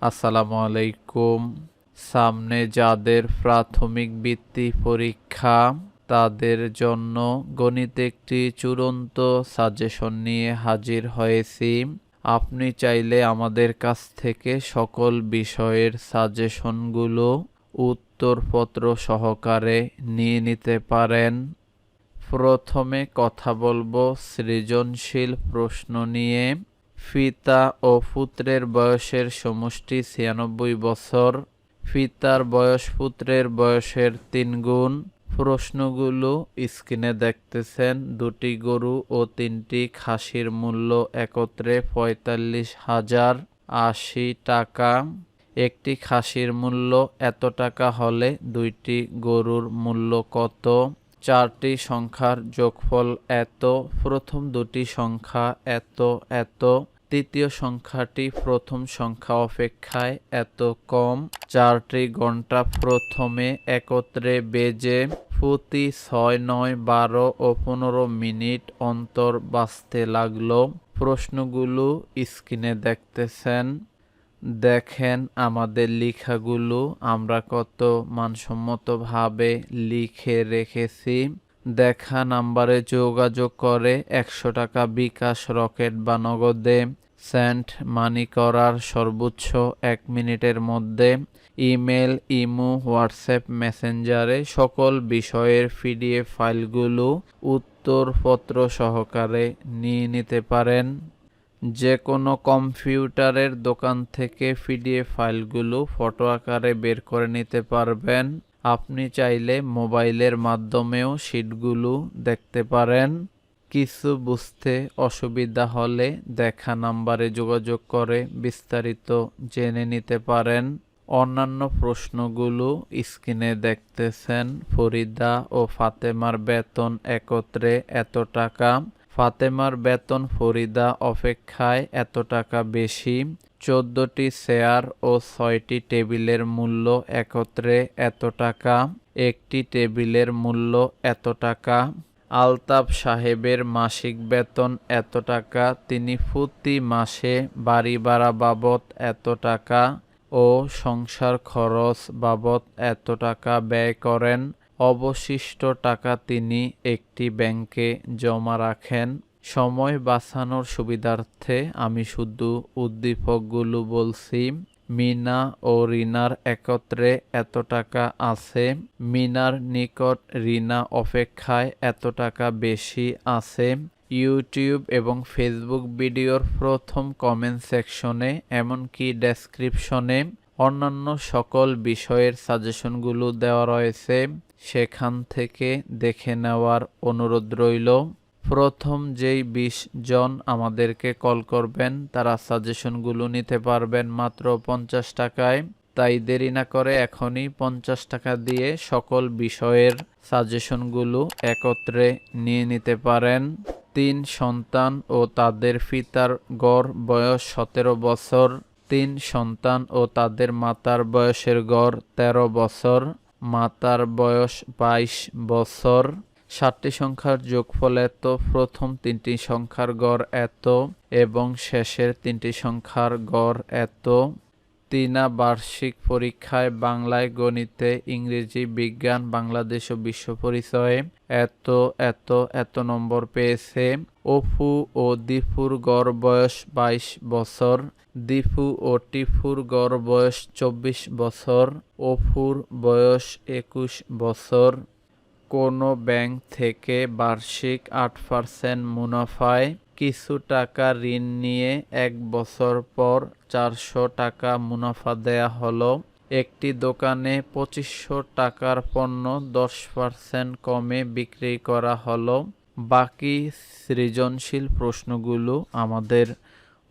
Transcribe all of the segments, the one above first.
আসসালামু আলাইকুম। সামনে যাদের প্রাথমিক বৃত্তি পরীক্ষা, তাদের জন্য গণিত একটি চূড়ান্ত সাজেশন নিয়ে হাজির হয়েছি। আপনি চাইলে আমাদের কাছ থেকে সকল বিষয়ের সাজেশনগুলো উত্তরপত্র সহকারে নিয়ে নিতে পারেন। প্রথমে কথা বলব সৃজনশীল প্রশ্ন নিয়ে। পিতা ও পুত্রের বয়সের সমষ্টি ছিয়ানব্বই বছর। ফিতার বয়স পুত্রের বয়সের তিন গুণ। প্রশ্নগুলো স্ক্রিনে দেখতেছেন। দুটি গরু ও তিনটি খাসির মূল্য একত্রে পঁয়তাল্লিশ হাজার আশি টাকা। একটি খাসির মূল্য এত টাকা হলে দুইটি গরুর মূল্য কত? চারটি সংখ্যার যোগফল এত, প্রথম দুটি সংখ্যা এত এত। তৃতীয় সংখ্যাটি প্রথম সংখ্যা অপেক্ষায় এত কম, চারটি ঘণ্টা প্রথমে একত্রে বেজে প্রতি ছয়, নয়, বারো ও পনেরো মিনিট অন্তর বাঁচতে লাগল। প্রশ্নগুলো স্ক্রিনে দেখতেছেন। দেখেন আমাদের লেখাগুলো, আমরা কত মানসম্মতভাবে লিখে রেখেছি। দেখা নাম্বারে যোগাযোগ করে একশো টাকা বিকাশ রকেট বা নগদে। সেন্ট মানি করার সর্বোচ্চ এক মিনিটের মধ্যে ইমেল, ইমো, হোয়াটসঅ্যাপ, মেসেঞ্জারে সকল বিষয়ের পিডিএফ ফাইলগুলো উত্তরপত্র সহকারে নিয়ে নিতে পারেন। যে কোনো কম্পিউটারের দোকান থেকে পিডিএফ ফাইলগুলো ফটো আকারে বের করে নিতে পারবেন। আপনি চাইলে মোবাইলের মাধ্যমেও শিটগুলো দেখতে পারেন। কিছু বুঝতে অসুবিধা হলে দেখা নাম্বারে যোগাযোগ করে বিস্তারিত জেনে নিতে পারেন। অন্যান্য প্রশ্নগুলো স্ক্রিনে দেখতেছেন ফরিদা ও ফাতেমার বেতন একত্রে এত টাকা। ফাতেমার বেতন ফরিদা অপেক্ষায় এত টাকা বেশি। চোদ্দটি চেয়ার ও ছয়টি টেবিলের মূল্য একত্রে এত টাকা। একটি টেবিলের মূল্য এত টাকা। আলতাফ সাহেবের মাসিক বেতন এত টাকা, তিনি প্রতি মাসে বাড়ি ভাড়া বাবদ এত টাকা ও সংসার খরচ বাবদ এত টাকা ব্যয় করেন। অবশিষ্ট টাকা তিনি একটি ব্যাংকে জমা রাখেন। সময় বাঁচানোর সুবিধার্থে আমি শুধু উদ্দীপকগুলো বলছি। মিনা ও রিনার একত্রে এত টাকা আছে? মিনার নিকট রিনা অপেক্ষায় এত টাকা বেশি আছে? ইউটিউব এবং ফেসবুক ভিডিওর প্রথম কমেন্ট সেকশনে, এমনকি ডেসক্রিপশনে অন্যান্য সকল বিষয়ের সাজেশনগুলো দেওয়া রয়েছে। সেখান থেকে দেখে নেওয়ার অনুরোধ রইল। প্রথম যেই বিশ জন আমাদেরকে কল করবেন, তারা সাজেশনগুলো নিতে পারবেন মাত্র পঞ্চাশ টাকায়। তাই দেরি না করে এখনই পঞ্চাশ টাকা দিয়ে সকল বিষয়ের সাজেশনগুলো একত্রে নিয়ে নিতে পারেন। তিন সন্তান ও তাদের পিতার গড় বয়স সতেরো বছর। তিন সন্তান ও তাদের মাতার বয়সের গড় ১৩ বছর। মাতার বয়স ২২ বছর। সাতটি সংখ্যার যোগফল এত, প্রথম তিনটি সংখ্যার গড় এত, এবং শেষের তিনটি সংখ্যার গড় এত। তিনা বার্ষিক পরীক্ষায় বাংলায় গণিতে, ইংরেজি, বিজ্ঞান, বাংলাদেশ ও বিশ্ব পরিচয়ে এত এত এত নম্বর পেয়েছে। অফু ও দীপুর গড় বয়স বাইশ বছর দীপু ও টিফুর গড় বয়স চব্বিশ বছর, অফুর বয়স একুশ বছর কোনো ব্যাংক থেকে বার্ষিক আট পার্সেন্ট মুনাফায় কিছু টাকা ঋণ নিয়ে এক বছর পর চারশো টাকা মুনাফা দেয়া হলো। একটি দোকানে পঁচিশশো টাকার পণ্য দশ পার্সেন্ট কমে বিক্রি করা হলো। বাকি সৃজনশীল প্রশ্নগুলো আমাদের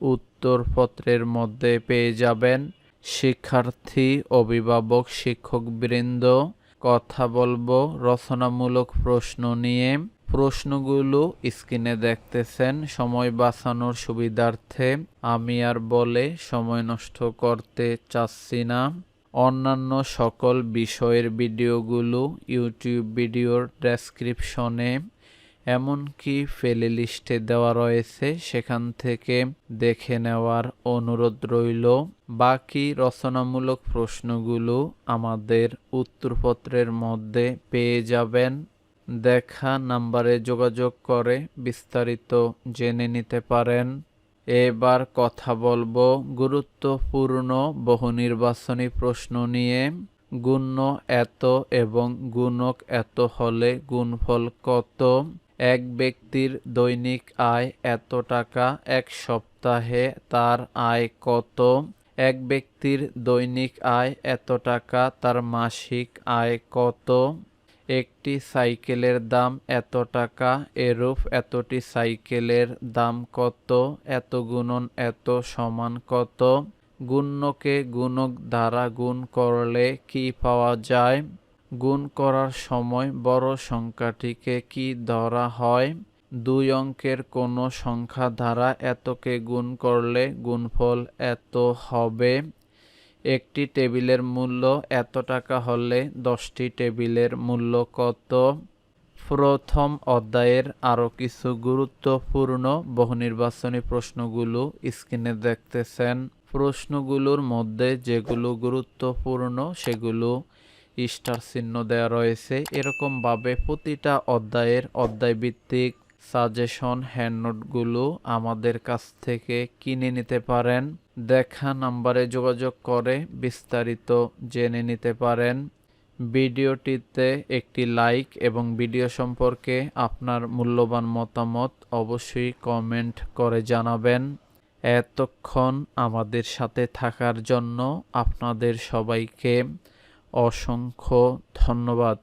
উত্তরপত্রের মধ্যে পেয়ে যাবেন। শিক্ষার্থী, অভিভাবক, শিক্ষকবৃন্দ কথা বলব, রচনামূলক প্রশ্ন নিয়ে। প্রশ্নগুলো স্ক্রিনে দেখতেছেন, সময় বাঁচানোর সুবিধার্থে। আমি আর বলে সময় নষ্ট করতে চাচ্ছি না। অন্যান্য সকল বিষয়ের ভিডিওগুলো ইউটিউব ভিডিওর ডেসক্রিপশনে এমনকি প্লে লিস্টে দেওয়া রয়েছে, সেখান থেকে দেখে নেওয়ার অনুরোধ রইল। বাকি রচনামূলক প্রশ্নগুলো আমাদের উত্তরপত্রের মধ্যে পেয়ে যাবেন। দেখা নাম্বারে যোগাযোগ করে বিস্তারিত জেনে নিতে পারেন। এবার কথা বলব গুরুত্বপূর্ণ বহু নির্বাচনী প্রশ্ন নিয়ে। গুণ্য এত এবং গুণক এত হলে গুণফল কত? এক ব্যক্তির দৈনিক আয় এত টাকা এক সপ্তাহে, তার আয় কত? এক ব্যক্তির দৈনিক আয় এত টাকা, তার মাসিক আয় কত? একটি সাইকেলের দাম এত টাকা, এরূপ এতটি সাইকেলের দাম কত? এত গুণন এত সমান কত? গুণ্যকে গুণক দ্বারা গুণ করলে কি পাওয়া যায়? গুণ করার সময় বড় সংখ্যাটিকে কি ধরা হয়? দুই অঙ্কের কোনো সংখ্যা দ্বারা এতকে গুণ করলে গুণফল এত হবে? একটি টেবিলের মূল্য এত টাকা হলে দশটি টেবিলের মূল্য কত? প্রথম অধ্যায়ের আরও কিছু গুরুত্বপূর্ণ বহুনির্বাচনী প্রশ্নগুলো স্ক্রিনে দেখতেছেন। প্রশ্নগুলোর মধ্যে যেগুলো গুরুত্বপূর্ণ সেগুলো স্টার চিহ্ন দেওয়া রয়েছে। এরকমভাবে প্রতিটা অধ্যায়ের অধ্যায়ভিত্তিক সাজেশন হ্যান্ডনোটগুলো আমাদের কাছ থেকে কিনে নিতে পারেন। দেখা নাম্বারে যোগাযোগ করে বিস্তারিত জেনে নিতে পারেন। ভিডিওটিতে একটি লাইক এবং ভিডিও সম্পর্কে আপনার মূল্যবান মতামত অবশ্যই কমেন্ট করে জানাবেন। এতক্ষণ আমাদের সাথে থাকার জন্য আপনাদের সবাইকে অসংখ্য ধন্যবাদ।